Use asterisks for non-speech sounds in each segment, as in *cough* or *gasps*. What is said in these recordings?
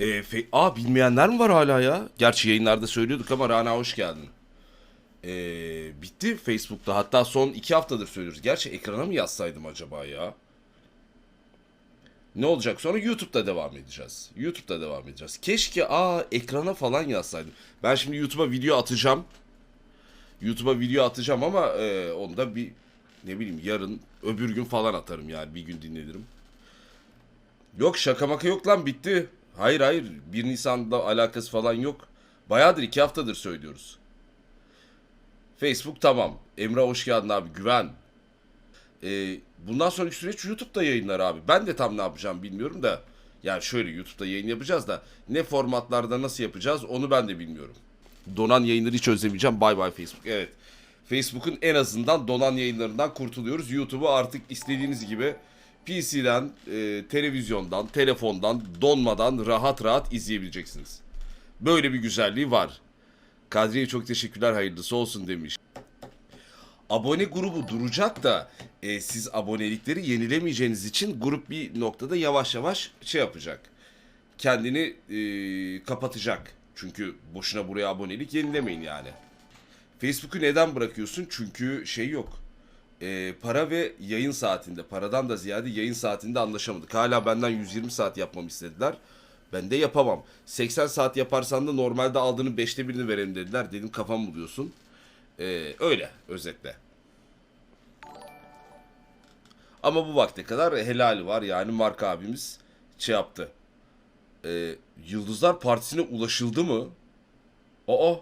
E, fe- Aa bilmeyenler mi var hala ya? Gerçi yayınlarda söylüyorduk ama Rana hoş geldin. E, bitti Facebook'ta. Hatta son iki haftadır söylüyoruz. Gerçi ekrana mı yazsaydım acaba ya? Ne olacak sonra YouTube'da devam edeceğiz. YouTube'da devam edeceğiz. Keşke aa ekrana falan yazsaydım. Ben şimdi YouTube'a video atacağım. YouTube'a video atacağım ama e, onu da bir ne bileyim yarın öbür gün falan atarım yani bir gün dinlenirim. Yok şaka maka yok lan bitti. Hayır hayır 1 Nisan'da alakası falan yok. Bayağıdır iki haftadır söylüyoruz. Facebook tamam. Emre hoş geldin abi güven. Ee, bundan sonraki süreç YouTube'da yayınlar abi. Ben de tam ne yapacağım bilmiyorum da. Yani şöyle YouTube'da yayın yapacağız da ne formatlarda nasıl yapacağız onu ben de bilmiyorum. Donan yayınları hiç özlemeyeceğim. Bay bay Facebook. Evet. Facebook'un en azından donan yayınlarından kurtuluyoruz. YouTube'u artık istediğiniz gibi PC'den, e, televizyondan, telefondan, donmadan rahat rahat izleyebileceksiniz. Böyle bir güzelliği var. Kadriye çok teşekkürler hayırlısı olsun demiş. Abone grubu duracak da e, siz abonelikleri yenilemeyeceğiniz için grup bir noktada yavaş yavaş şey yapacak. Kendini e, kapatacak. Çünkü boşuna buraya abonelik yenilemeyin yani. Facebook'u neden bırakıyorsun? Çünkü şey yok. E, para ve yayın saatinde, paradan da ziyade yayın saatinde anlaşamadık. Hala benden 120 saat yapmamı istediler. Ben de yapamam. 80 saat yaparsan da normalde aldığının 5'te birini verelim dediler. Dedim kafam buluyorsun. Ee, öyle özetle. Ama bu vakte kadar helali var. Yani Mark abimiz şey yaptı. Ee, Yıldızlar Partisi'ne ulaşıldı mı? Aa.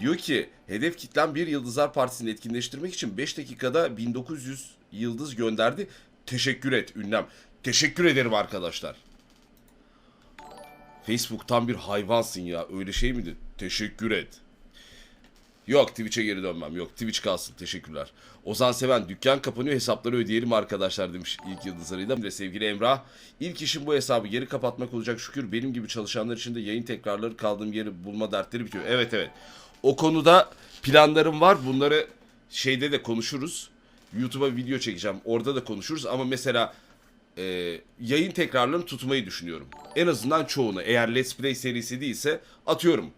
Diyor ki hedef kitlen bir Yıldızlar Partisi'ni etkinleştirmek için 5 dakikada 1900 yıldız gönderdi. Teşekkür et ünlem. Teşekkür ederim arkadaşlar. Facebook tam bir hayvansın ya. Öyle şey miydi? Teşekkür et. Yok Twitch'e geri dönmem. Yok Twitch kalsın. Teşekkürler. Ozan Seven dükkan kapanıyor hesapları ödeyelim arkadaşlar demiş ilk yıldızlarıyla. Ve sevgili Emrah ilk işim bu hesabı geri kapatmak olacak şükür. Benim gibi çalışanlar için de yayın tekrarları kaldığım yeri bulma dertleri bitiyor. Evet evet. O konuda planlarım var. Bunları şeyde de konuşuruz. YouTube'a video çekeceğim. Orada da konuşuruz ama mesela e, yayın tekrarlarını tutmayı düşünüyorum. En azından çoğunu. Eğer Let's Play serisi değilse atıyorum.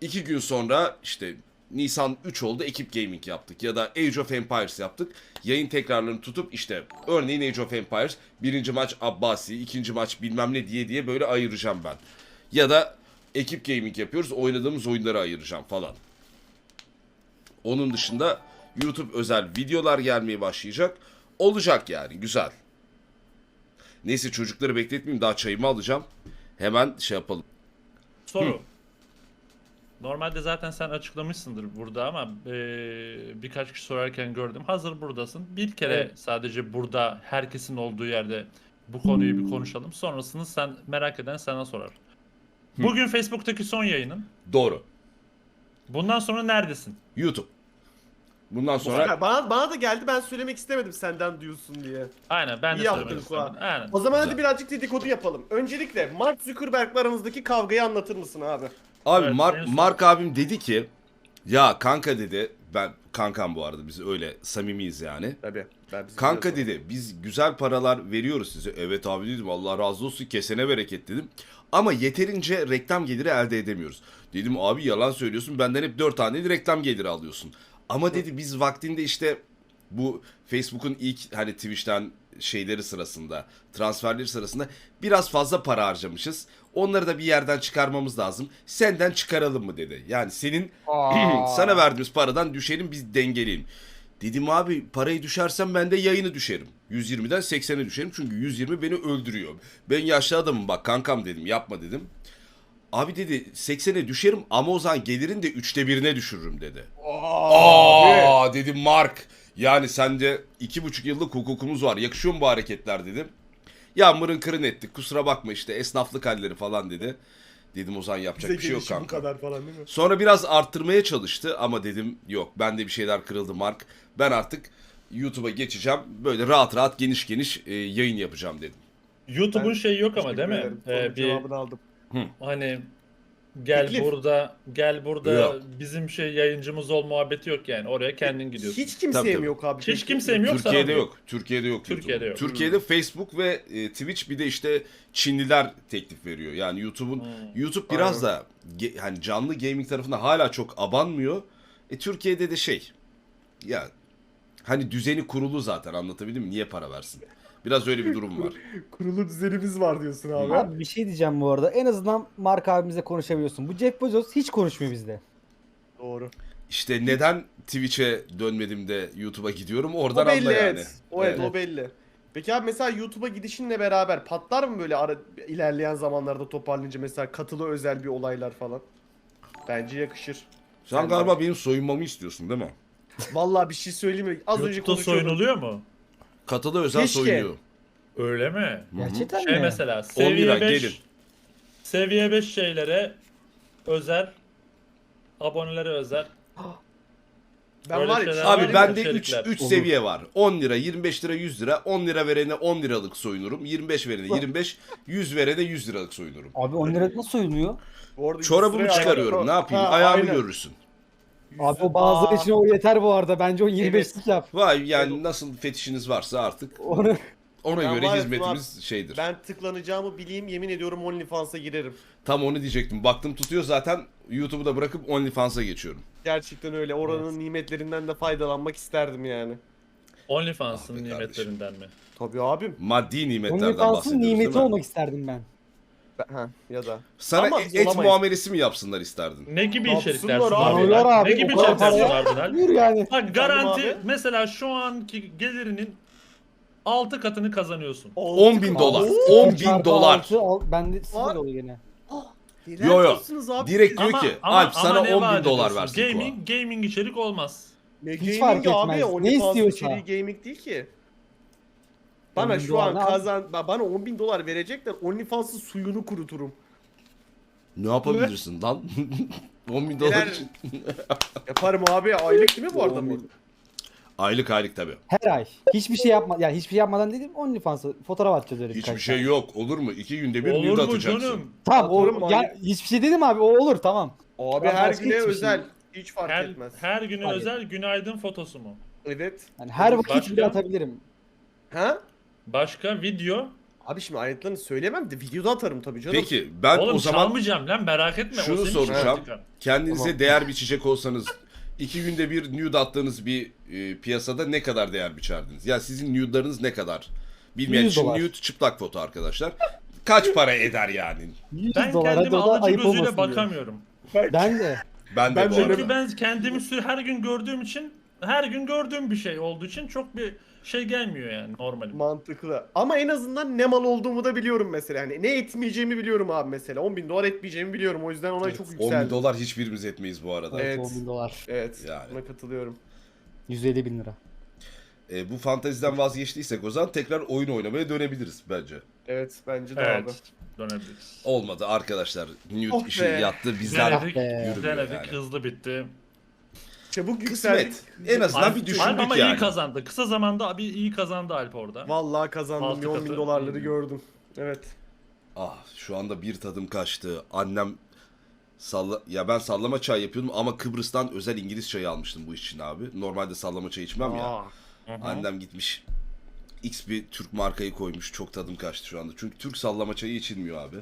İki gün sonra işte Nisan 3 oldu ekip gaming yaptık ya da Age of Empires yaptık. Yayın tekrarlarını tutup işte örneğin Age of Empires birinci maç Abbasi, ikinci maç bilmem ne diye diye böyle ayıracağım ben. Ya da ekip gaming yapıyoruz oynadığımız oyunları ayıracağım falan. Onun dışında YouTube özel videolar gelmeye başlayacak. Olacak yani güzel. Neyse çocukları bekletmeyeyim daha çayımı alacağım. Hemen şey yapalım. Soru. Normalde zaten sen açıklamışsındır burada ama e, birkaç kişi sorarken gördüm. Hazır buradasın. Bir kere Evet. sadece burada herkesin olduğu yerde bu konuyu bir konuşalım. Sonrasını sen merak eden sana sorar. Bugün Facebook'taki son yayının. Doğru. Bundan sonra neredesin? YouTube. Bundan sonra Bana, bana da geldi ben söylemek istemedim senden duyulsun diye. Aynen ben de İyi söylemek yaptın istedim. Fuat. Aynen. O zaman hadi birazcık dedikodu yapalım. Öncelikle Mark Zuckerberg'le aranızdaki kavgayı anlatır mısın abi? abi Evet, Mark, en son- Mark abim dedi ki ya kanka dedi ben kankam bu arada biz öyle samimiyiz yani. Tabii. Ben Kanka biliyorsun. dedi biz güzel paralar veriyoruz size. Evet abi dedim Allah razı olsun kesene bereket dedim. Ama yeterince reklam geliri elde edemiyoruz. Dedim abi yalan söylüyorsun benden hep 4 tane reklam geliri alıyorsun. Ama dedi biz vaktinde işte bu Facebook'un ilk hani Twitch'ten şeyleri sırasında, transferleri sırasında biraz fazla para harcamışız. Onları da bir yerden çıkarmamız lazım. Senden çıkaralım mı dedi. Yani senin *clears throat* sana verdiğimiz paradan düşelim biz dengeleyelim. Dedim abi parayı düşersem ben de yayını düşerim. 120'den 80'e düşerim çünkü 120 beni öldürüyor. Ben yaşlı adamım bak kankam dedim yapma dedim. Abi dedi 80'e düşerim ama o zaman gelirin de üçte birine düşürürüm dedi. Aa dedim Mark. Yani sende iki buçuk yıllık hukukumuz var. Yakışıyor mu bu hareketler dedim. Ya mırın kırın ettik. Kusura bakma işte esnaflık halleri falan dedi. Dedim o zaman yapacak Bize bir şey yok gelişi bu kanka. kadar falan değil mi? Sonra biraz arttırmaya çalıştı ama dedim yok bende bir şeyler kırıldı Mark. Ben artık YouTube'a geçeceğim. Böyle rahat rahat geniş geniş e, yayın yapacağım dedim. YouTube'un şeyi yok ama değil mi? Ee, bir cevabını aldım. hani Gel Teklif. burada, gel burada Yok. bizim şey yayıncımız ol muhabbeti yok yani. Oraya kendin gidiyorsun. Hiç kimseye Tabii, mi yok abi? Hiç kimseye mi yok? sana Türkiye'de yok. Türkiye'de yok. Türkiye'de YouTube'un. yok. Türkiye'de Facebook ve e, Twitch bir de işte Çinliler teklif veriyor. Yani YouTube'un Hmm. YouTube biraz da ge- hani canlı gaming tarafında hala çok abanmıyor. E Türkiye'de de şey ya hani düzeni kurulu zaten anlatabildim mi? Niye para versin? Biraz öyle bir durum var. *laughs* Kurulu düzenimiz var diyorsun abi. Abi bir şey diyeceğim bu arada. En azından Mark abimizle konuşabiliyorsun. Bu Jeff Bezos hiç konuşmuyor bizle. Doğru. İşte neden Twitch'e dönmedim de YouTube'a gidiyorum O oradan belli anla yani. evet. O evet, o belli. Peki abi mesela YouTube'a gidişinle beraber patlar mı böyle ara, ilerleyen zamanlarda toparlayınca mesela katılı özel bir olaylar falan? Bence yakışır. Sen galiba benim soyunmamı istiyorsun değil mi? Vallahi bir şey söyleyeyim mi? Az önce YouTube'da konuşuyorduk. soyunuluyor mu? Katılı özel Keşke. soyunuyor. Öyle mi? Gerçekten Şey mi? mesela 10 seviye lira 5 gelin. seviye 5 şeylere özel abonelere özel *gasps* Ben Öyle var ya. şeyler şimdi var Abi Öyle bende 3 içerikler. 3 Olur. seviye var. 10 lira, 25 lira, 100 lira. 10 lira verene 10 liralık soyunurum. 25 verene 25, 100 verene 100 liralık soyunurum. Abi 10 lira nasıl soyunuyor? Bu arada Çorabımı liraya çıkarıyorum. Ne yapayım? Ha, Ayağımı aynen. görürsün. Abi o bazıları için o yeter bu arada. Bence o 25'lik yap. Vay yani nasıl fetişiniz varsa artık Onu ona Ben göre var ya, hizmetimiz şeydir. Ben tıklanacağımı bileyim yemin ediyorum OnlyFans'a girerim. Tam onu diyecektim. Baktım tutuyor zaten YouTube'u da bırakıp OnlyFans'a geçiyorum. Gerçekten öyle. Oranın nimetlerinden de faydalanmak isterdim yani. OnlyFans'ın Abi nimetlerinden mi? Tabii abim. Maddi nimetlerden OnlyFans'ın bahsediyoruz nimeti değil mi? olmak isterdim ben. Ha, ya da. Sana Ama e- et olamayız. muamelesi mi yapsınlar isterdin? Ne gibi Yapsınlar içerikler abi. Yapsınlar Bilal? abi, Ne gibi o kadar içerikler para-? Buyur yani. Bak garanti abi. mesela şu anki gelirinin 6 katını kazanıyorsun. 10 bin dolar. Oo! 10 bin Çarpı dolar. altı, al- Bende Var. sıfır oluyor gene. Neler Yo, yo. diyorsunuz abi? Direkt diyor ki Alp sana ne 10 vaat bin dolar ediyorsun? versin. Gaming, gaming içerik olmaz. Ne Hiç gaming fark abi? etmez. Ne istiyorsa. içeriği gaming değil ki. Bana 10 bin şu dolar an abi? kazan ba- bana 10 bin dolar verecekler OnlyFans'ın suyunu kuruturum. Ne yapabilirsin lan? *laughs* 10 bin dolar Neler- için. *laughs* Yaparım abi aylık değil mi bu arada 10 bu? bin. Aylık aylık tabii. Her ay. Hiçbir şey yapma yani hiçbir şey yapmadan dedim OnlyFans'a fotoğraf atacağız öyle Hiçbir şey tane. yok. Olur mu? İki günde bir Olur nude mu atacaksın. canım? Tamam Atarım o ya, hiçbir şey dedim abi o olur tamam. Abi Ben her başka güne hiçbir şey- özel. Hiç fark Her, etmez. her günün Hayır. özel günaydın fotosu mu? Evet. Yani her vakit Başka? bile atabilirim. Ha? Başka video. Abi şimdi ayrıntılarını söylemem de videoda atarım tabii canım. Peki ben Oğlum o zaman çalmayacağım lan merak etme. o şunu senin soracağım. işin. kendinize Tamam. değer biçecek olsanız iki günde bir nude attığınız bir e, piyasada ne kadar değer biçerdiniz? Yani sizin nude'larınız ne kadar? Bilmeyen 100 için dolar. nude çıplak foto arkadaşlar. Kaç para eder yani? 100 Ben dolar hadi kendime o da alıcı ayıp gözüyle diyor. bakamıyorum. Ben de. Ben de Ben bu de arada. Çünkü ben kendimi sü- her gün gördüğüm için her gün gördüğüm bir şey olduğu için çok bir şey gelmiyor yani normalim. Mantıklı. Ama en azından ne mal olduğumu da biliyorum mesela. Yani ne etmeyeceğimi biliyorum abi mesela. 10 bin dolar etmeyeceğimi biliyorum. O yüzden ona çok 10 yükseldim. bin dolar hiçbirimiz etmeyiz bu arada. Evet. 10 bin dolar. Evet. Yani. Buna katılıyorum. 150 bin lira. E, bu fanteziden vazgeçtiysek o zaman tekrar oyun oynamaya dönebiliriz bence. Evet bence de abi. Evet. Dönebiliriz. Olmadı arkadaşlar. Nude Oh işi be. yattı. Bizden Denedik, yürümüyor denedik, yani. hızlı bitti. Çabuk yükseldik. Kısmet. En azından Alp, bir Alp düşündük ama yani. iyi kazandı. Kısa zamanda bir iyi kazandı Alp orada. Vallahi kazandım. Altı Bir 10 bin katı. dolarları gördüm. Evet. Ah şu anda bir tadım kaçtı. Annem salla ya ben sallama çay yapıyordum ama Kıbrıs'tan özel İngiliz çayı almıştım bu iş için abi. Normalde sallama çay içmem ya. Aa, Hı hı. Annem gitmiş X bir Türk markayı koymuş. Çok tadım kaçtı şu anda. Çünkü Türk sallama çayı içilmiyor abi.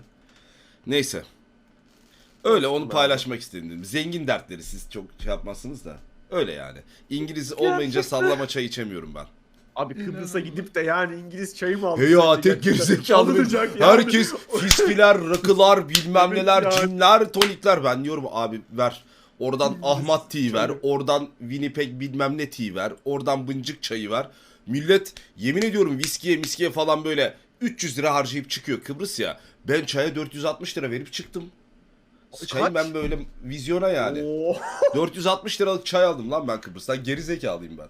Neyse. Öyle onu paylaşmak istedim. Zengin dertleri siz çok şey yapmazsınız da. Öyle yani. İngiliz olmayınca sallama çay içemiyorum ben. Abi Kıbrıs'a gidip de yani İngiliz çayı mı aldın? Hey ya sen de tek gerizekalı. *laughs* Alınacak yani. Herkes fiskiler, rakılar, bilmem Evet neler, ya. cinler, tonikler. Ben diyorum abi ver. Oradan Ahmet tea ver. Oradan Winnipeg bilmem ne tea ver. Oradan bıncık çayı ver. Millet yemin ediyorum viskiye miskiye falan böyle 300 lira harcayıp çıkıyor Kıbrıs ya. Ben çaya 460 lira verip çıktım. Çayı Kaç? ben böyle vizyona yani. Oo. *laughs* 460 liralık çay aldım lan ben Kıbrıs'tan. Geri zekalıyım ben.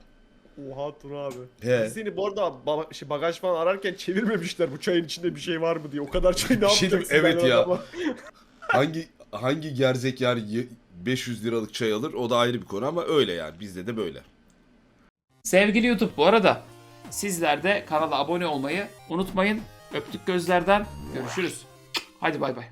Oha Tuna abi. He. Biz seni bu arada ba- şey, bagaj falan ararken çevirmemişler bu çayın içinde bir şey var mı diye. O kadar çay ne Bir şey yapacaksın? diyeyim, evet ben ya. adama- *laughs* hangi hangi gerzek yer ye- 500 liralık çay alır o da ayrı bir konu ama öyle yani bizde de böyle. Sevgili YouTube bu arada sizler de kanala abone olmayı unutmayın. Öptük gözlerden görüşürüz. Hadi bay bay.